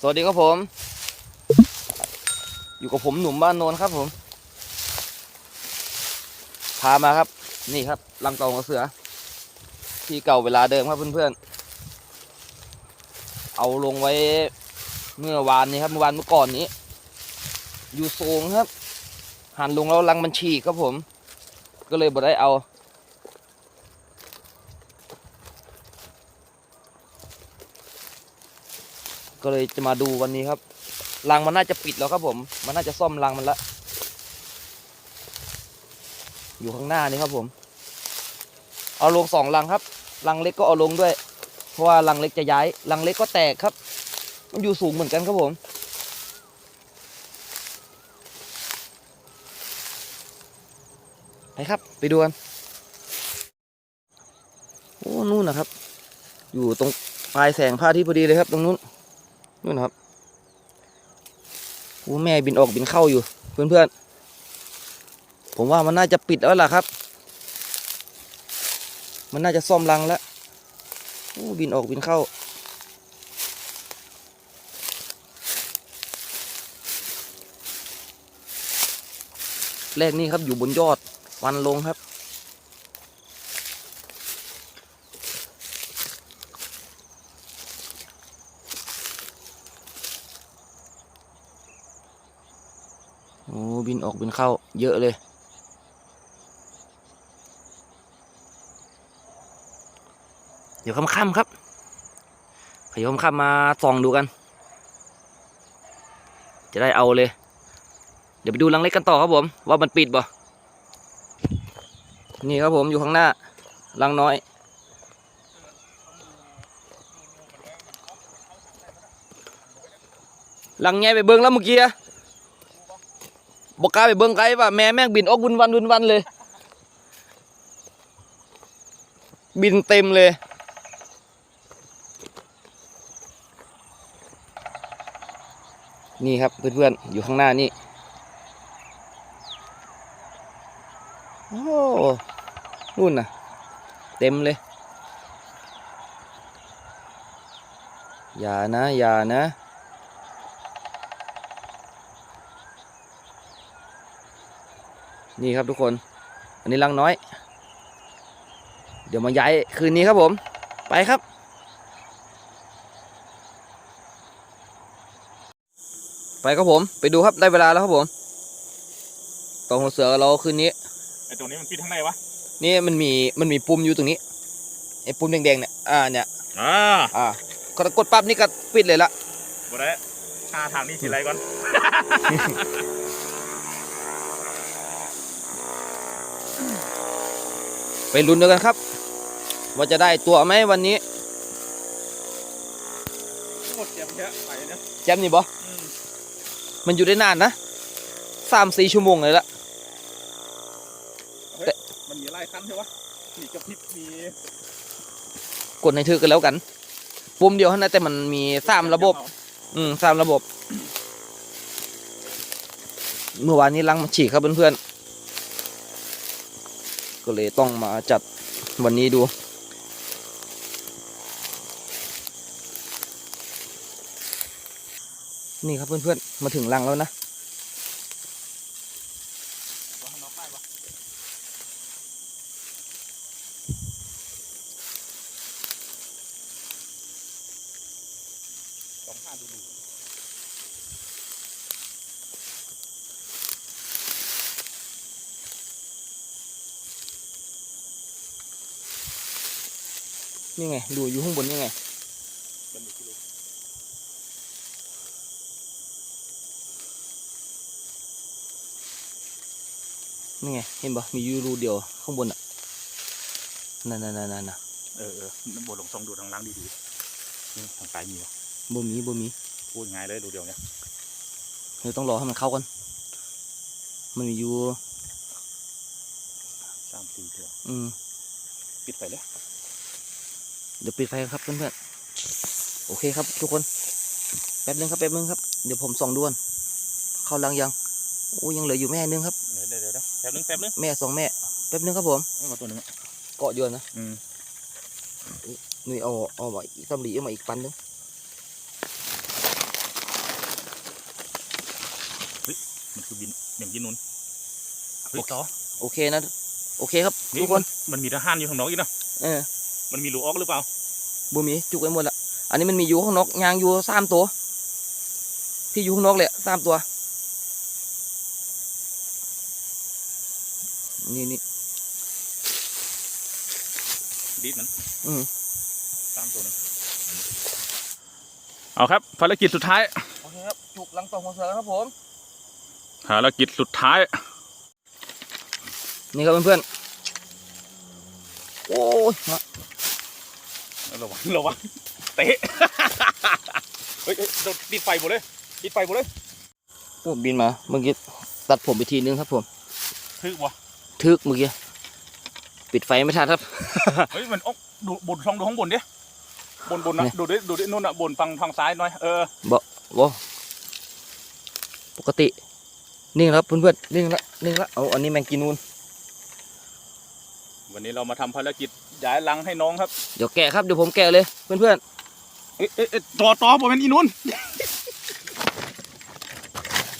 สวัสดีครับผม อยู่กับผมหนุ่มบ้านโนนครับผม พามาครับ นี่ครับลังต่าของเสือ ที่เก่าเวลาเดิมครับเพื่อนๆ เอาลงไว้เมื่อวานนี้ครับเมื่อวานเมื่อก่อนนี้ อยู่สูงครับ หันลงแล้วลังมันฉีกครับผม ก็เลยบ่ได้เอา ก็เลยจะมาดูวันนี้ครับรังมันน่าจะปิดแล้วครับผม มันน่าจะซ่อมรังมันละอยู่ข้างหน้านี่ครับผม เอาลงสองรังครับรังเล็กก็เอาลงด้วย เพราะว่ารังเล็กจะย้ายรังเล็กก็แตกครับ มันอยู่สูงเหมือนกันครับผมไปครับ ไปดูกันโอ้นู่นนะครับ อยู่ตรงปลายแสงพระอาทิตย์พอดีเลยครับ ตรงนู้น นู่นะครับโอ้แม่บินออกบินเข้าอยู่ เพื่อนๆ ผมว่ามันน่าจะปิดแล้วล่ะครับ มันน่าจะซ่อมรังแล้วโอ้บินออกบินเข้า แรกนี่ครับอยู่บนยอดฟันลงครับ อ้บินออกบินเข้า เยอะเลย เดี๋ยวค่ำๆครับเดี๋ยวค่ำมาส่องดูกัน จะได้เอาเลย เดี๋ยวไปดูรังเล็กกันต่อครับผม ว่ามันปิดบ่นี่ครับผมอยู่ข้างหน้ารังน้อยรังไงไปเบิ้งแล้วเมื่อกี้ บอกกล้าไปเบิ้งไกลป่ะแม่แม่งบินออกวุนวันวุนวันเลย บินเต็มเลย นี่ครับเพื่อนๆอยู่ข้างหน้านี่โอ้นู่นน่ะ เต็มเลย อย่านะ อย่านะ นี่ครับทุกคน อันนี้ลังน้อย เดี๋ยวมาย้ายคืนนี้ครับผม ไปครับ ไปครับผม ไปดูครับได้เวลาแล้วครับผมตองหัวเสือกับเราคืนนี้ไอตรงนี้มันปิดทางไหนวะนี่มันมีมันมีปุ่มอยู่ตรงนี้ไอ้ปุ่มแดงๆเนี่ยอ่าเนี่ยอ่าอ่ากดกดปั๊บนี่ก็ปิดเลยละบ่ได้หาทางนี้ทีไรก่อน ไปลุ้นด้วยกันครับ ว่าจะได้ตัวไหมวันนี้หมดเจ็บเยอะไปเนี่ยแจมนี่บอมันอยู่ได้นานนะสามสี่ชั่วโมงเลยละมันมีไล่ขั้นใช่ปะมีกระพริบมีกดในถือกันแล้วกันปุ่มเดียวเท่านั้นแต่มันมีสามระบบ อืมสามระบบ เมื่อวานนี้ลังมันฉีกครับเพื่อนๆ ก็เลยต้องมาจัดวันนี้ดู นี่ครับเพื่อนๆ มาถึงรังแล้วนะว่าข้างนอกได้ปะต้องหาดูดู นี่ไง ดูอยู่ข้างบนนี่ไงมันมีกิโลนี่ไง เห็นปะมีอยูรูเดียวข้างบนอะนั่นนั่นนั่นนั่นเออเออน้ำบดลงซองดูทางล่างดีๆนี่ทางซ้ายมีวะบ่มีบ่มีพูดง่ายเลยดูเดียวเนี่ยเราต้องรอให้มันเข้ากัน มันมีอยู่สามสี่เดียวอืมปิดไปเลย เดี๋ยวปิดไฟครับเพื่อนๆโอเคครับ ทุกคนแป๊บนึงครับแป๊บนึงครับเดี๋ยวผมส่องดวนเข้าลังยังอู้ยังเหลืออยู่แม่นึงครับเดี๋ยวเดี๋ยวแป๊บนึงแป๊บนึงแม่สองแม่แป๊บนึงครับผมมาตัวนึงเกาะยวนนะนี่เอาเอามาอีกำลีเอามาอีกปันนึงเฮ้ยมันคือบินอย่างยินนุนโอเคโอเคนะโอเคครับทุกคนมันมีทหารอยู่ทางน้องอีกนะเออ มันมีรูออกหรือเปล่าบูมีจุกไว้หมดละอันนี้มันมีอยู่ข้างนอกยางอยู่สามตัว ที่อยู่ข้างนอกเลยสามตัว นี่นี่ดีดมันอืมตามตัวนึงเอาครับภารกิจสุดท้ายโอเคครับจุกหลังตองหัวเสือแล้วครับผมภารกิจสุดท้าย นี่ครับเพื่อนๆโอ้ยมา ระวังระวังเตะเฮ้ยเฮ้ยโดนติดไฟหมดเลยติดไฟหมดเลยโอ้บินมาเมื่อกี้ตัดผมไปทีนึงครับผมทึกวะทึกเมื่อกี้ปิดไฟไม่ทันครับเฮ้ยมันออกดูบนช่องดูข้างบนดิบนบนนะเนี่ยดูดิดูดินู่นน่ะบนฝั่งทางซ้ายหน่อยเออว้าปกตินิ่งแล้วครับเพื่อนๆนิ่งแล้วนิ่งแล้วเอาอันนี้แมงกินนูนวันนี้เรามาทำภารกิจ ย้ายลังให้น้องครับเดี๋ยวแกะครับเดี๋ยวผมแกะเลยเพื่อนเอ๊ะเอ๊ะเอ๊ะต่อต่อผมเป็นอีนุ่น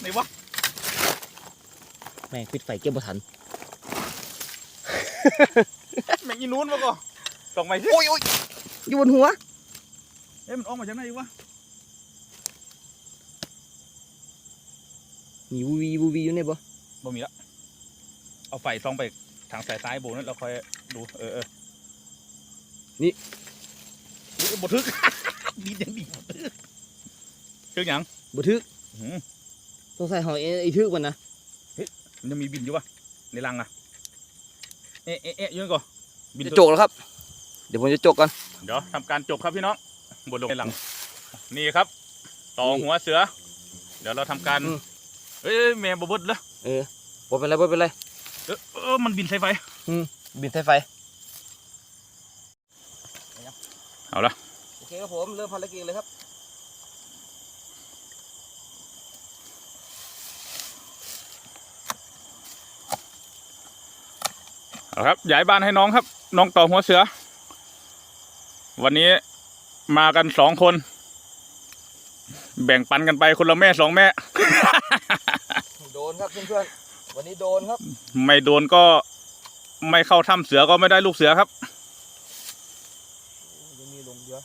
ไหนวะๆแม่งปิดไฟเก็บบ่ทันแม่งอีนุ่นมาก่อนส่องไปสิโอ้ยโอ้ยอยู่บนหัวเอ๊ะมันออกมาจากไหนวะมีวูวีวูวีอยู่เนี่ยบ่บ่มีละเอาไฟส่องไปทางสายซ้ายโบนั่นเราค่อยดูเออเออ นี่อุ๊ยบทึกดีจังดีบทึกเรื่องหยังบ่ทึกอื้อหือสงสัยหอยไอ้ทึกมันนะมันยังมีบินอยู่ปะในรังอะเอ๊ะเอ๊ะเอ๊ะอยืนก่อนบินจะจกแล้วครับ เดี๋ยวผมจะจกก่อนเดี๋ยวทำการจบครับพี่น้องบนลงในรัง นี่ครับ ต่อนี่หัวเสือ เดี๋ยวเราทำการอืมเอ้ยเอ้ยแม่บเบิดเลยเออบ่เป็นไรบ่เป็นไรเออเออมันบินใส่ไฟบินสายไฟ เอาละโอเคครับผมเริ่มภารกิจเลยครับเอาครับย้ายบ้านให้น้องครับ น้องต่อหัวเสือ วันนี้มากันสองคน แบ่งปันกันไปคนละแม่สองแม่ โดนครับเพื่อนๆวันนี้โดนครับ ไม่โดนก็ไม่เข้าถ้ำเสือก็ไม่ได้ลูกเสือครับ ยังมีลงเยอะ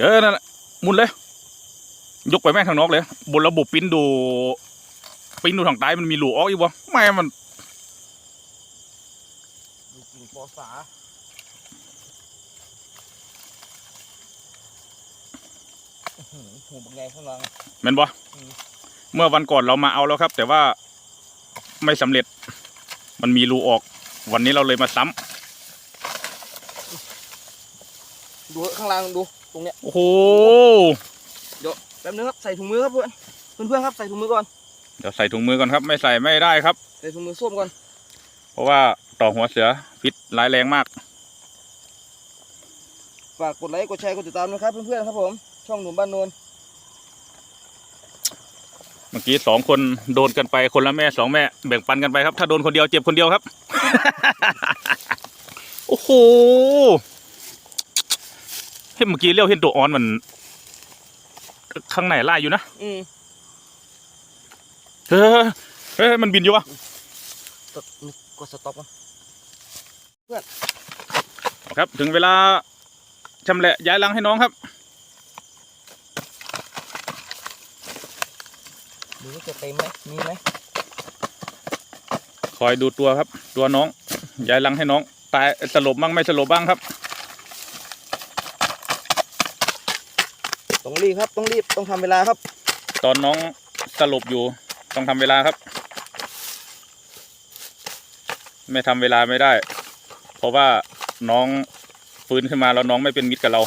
เออนั่นแหละหมุนเลย ยกไปแม่งทางนอกเลย บนระบบปิ้นดู ปิ้นดูทางใต้มันมีหลูออกอีกวะไม่มันดูกิ่งปอสาอื้อหือหูบังไงข้างหลังแม่นบ่อืมเมื่อวันก่อนเรามาเอาแล้วครับ แต่ว่า ไม่สำเร็จ มันมีรูออก วันนี้เราเลยมาซ้ำดูข้างล่างดูตรงเนี้ยโอ้โหแป๊บนึงครับใส่ถุงมือครับเพื่อนเพื่อนๆครับใส่ถุงมือก่อนเดี๋ยวใส่ถุงมือก่อนครับ ไม่ใส่ไม่ได้ครับใส่ถุงมือส้วมก่อน เพราะว่าต่อหัวเสือพิษร้ายแรงมากฝากกดไลค์กดแชร์กดติดตามนะครับเพื่อนๆครับผม ช่องหนุ่มบ้านโนนเมื่อ กี้สองคนโดนกันไปคนละแม่สองแม่แบ่งปันกันไปครับ ถ้าโดนคนเดียวเจ็บคนเดียวครับ โอ้โหเฮ้ยเมื่อกี้เลี้ยวเห็นตัวอ่อนมัน ข้างในไล่อยู่นะอืมเฮ้ยเฮ้ยมันบินอยู่วะกดกดสต็อปก่อนเอาครับ ถึงเวลาชำแหละย้ายลังให้น้องครับ ดูว่าจะเต็มไหมมีไหมคอยดูตัวครับ ตัวน้องย้ายลังให้น้อง ตายสลบบ้างไม่สลบบ้างครับต้องรีบครับต้องรีบต้องทำเวลาครับ ตอนน้องสลบอยู่ต้องทำเวลาครับ ไม่ทำเวลาไม่ได้ เพราะว่าน้องฟื้นขึ้นมาแล้วน้องไม่เป็นมิตรกับเรา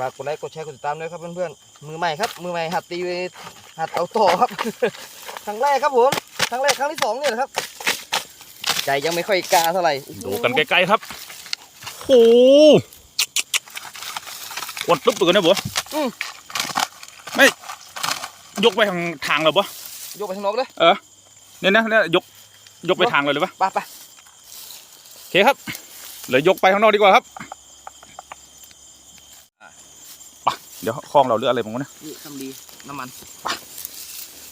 ฝากกดไลค์กดแชร์กดติดตามด้วยครับเพื่อนๆมือใหม่ครับมือใหม่หัดตีหัดเอาต่อครับครั้งแรกครับผมครั้งแรกครั้งที่สองเนี่ยแหละครับ ใจยังไม่ค่อยกล้าเท่าไหร่ดูกันไกลๆครับโอ้โหอดตุ๊บตัวกันนะบัวไม่ ยกไปทางทางเลยบัวยกไปทางนอกเลยเนี่ยนะเนี่ยยกยกไปทางเลยเลยปะไปไปโอเคครับเหลือยกไปข้างนอกดีกว่าครับไป เดี๋ยวคลองเราเลือกอะไรบ้างวะเนี่ยนี่ทำดีน้ำมัน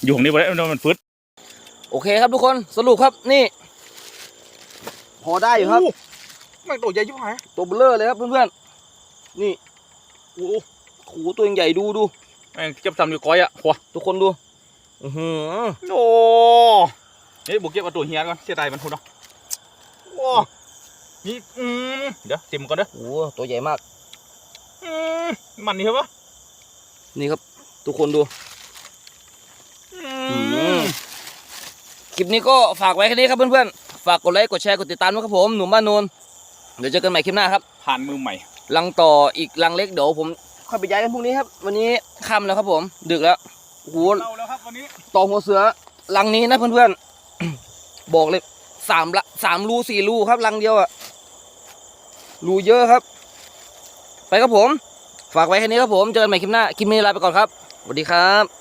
อยู่ของนี้ไปแล้วมันฟืดโอเคครับทุกคนสรุปครับนี่ พอได้อยู่ครับไม่ตัวใหญ่ยิ่งหายตัวเบลอเลยครับเพื่อนๆนี่โอ้โหโหตัวยังใหญ่ดูดูแม่งเก็บทำอยู่ก้อยอะหัวทุกคนดูอือหือโอ้เฮ้ยบุกเก็บเอาตัวเฮียก่อนเสียดายมันทุนเนาะว้านี่อืมเดี๋ยวจิ้มก่อนเด้อโอ้โหตัวใหญ่มาก อืมมันนี่ครับวะ นี่ครับ ทุกคนดูอืมคลิปนี้ก็ฝากไว้แค่นี้ครับเพื่อนๆ ฝากกดไลค์กดแชร์กดติดตามด้วยครับผมหนุ่มบ้านโนนเดี๋ยวเจอกันใหม่คลิปหน้าครับผ่านมือใหม่ลังต่ออีกลังเล็กเดี๋ยวผมค่อยไปย้ายกันพรุ่งนี้ครับ วันนี้ค่ำแล้วครับผม ดึกแล้วโอ้โหเราแล้วครับวันนี้ต่อหัวเสือลังนี้นะเพื่อนๆ บอกเลยสามละสามรูสี่รูครับลังเดียวอะรูเยอะครับ ไปครับผม ฝากไว้แค่นี้ครับผม เจอกันใหม่คลิปหน้า คลิปนี้ลาไปก่อนครับ สวัสดีครับ